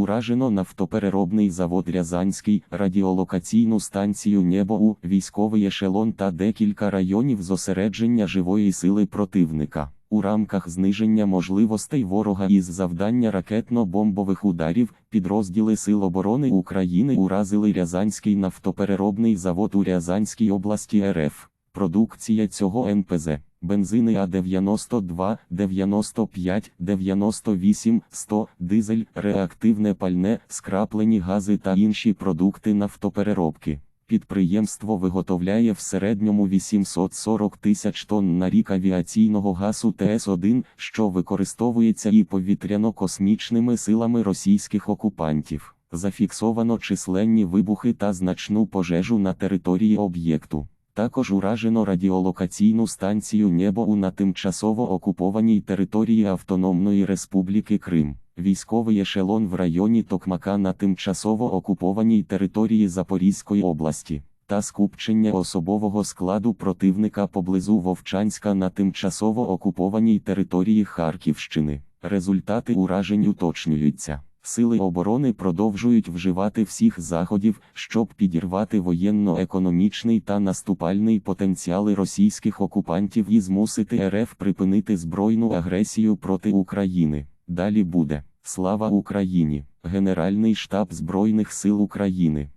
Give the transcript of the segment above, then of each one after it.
Уражено нафтопереробний завод Рязанський, радіолокаційну станцію Небоу, військовий ешелон та декілька районів зосередження живої сили противника. У рамках зниження можливостей ворога із завдання ракетно-бомбових ударів підрозділи Сил оборони України уразили Рязанський нафтопереробний завод у Рязанській області РФ. Продукція цього НПЗ бензини А92, 95, 98, 100, дизель, реактивне пальне, скраплені гази та інші продукти нафтопереробки. Підприємство виготовляє в середньому 840 тисяч тонн на рік авіаційного газу ТС-1, що використовується і повітряно-космічними силами російських окупантів. Зафіксовано численні вибухи та значну пожежу на території об'єкту. Також уражено радіолокаційну станцію Небоу на тимчасово окупованій території Автономної Республіки Крим, військовий ешелон в районі Токмака на тимчасово окупованій території Запорізької області, та скупчення особового складу противника поблизу Вовчанська на тимчасово окупованій території Харківщини. Результати уражень уточнюються. Сили оборони продовжують вживати всіх заходів, щоб підірвати воєнно-економічний та наступальний потенціали російських окупантів і змусити РФ припинити збройну агресію проти України. Далі буде слава Україні, Генеральний штаб Збройних сил України.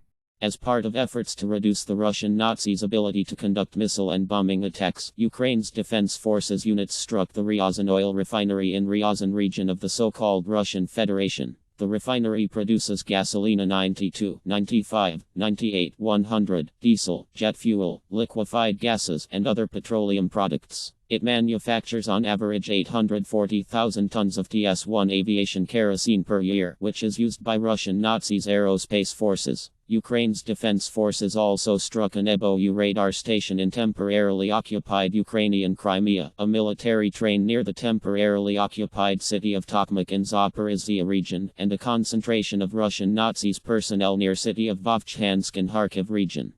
As part of efforts to reduce the Russian Nazis' ability to conduct missile and bombing attacks, Ukraine's defense forces units struck the Ryazan oil refinery in Ryazan region of the so-called Russian Federation. The refinery produces gasolina 92, 95, 98, 100, diesel, jet fuel, liquefied gases, and other petroleum products. It manufactures on average 840,000 tons of TS1 aviation kerosene per year, which is used by Russian Nazis' aerospace forces. Ukraine's defense forces also struck an EBOU radar station in temporarily occupied Ukrainian Crimea, a military train near the temporarily occupied city of Tokmak in Zaporizhia region, and a concentration of Russian Nazis personnel near city of Vovchansk in Kharkiv region.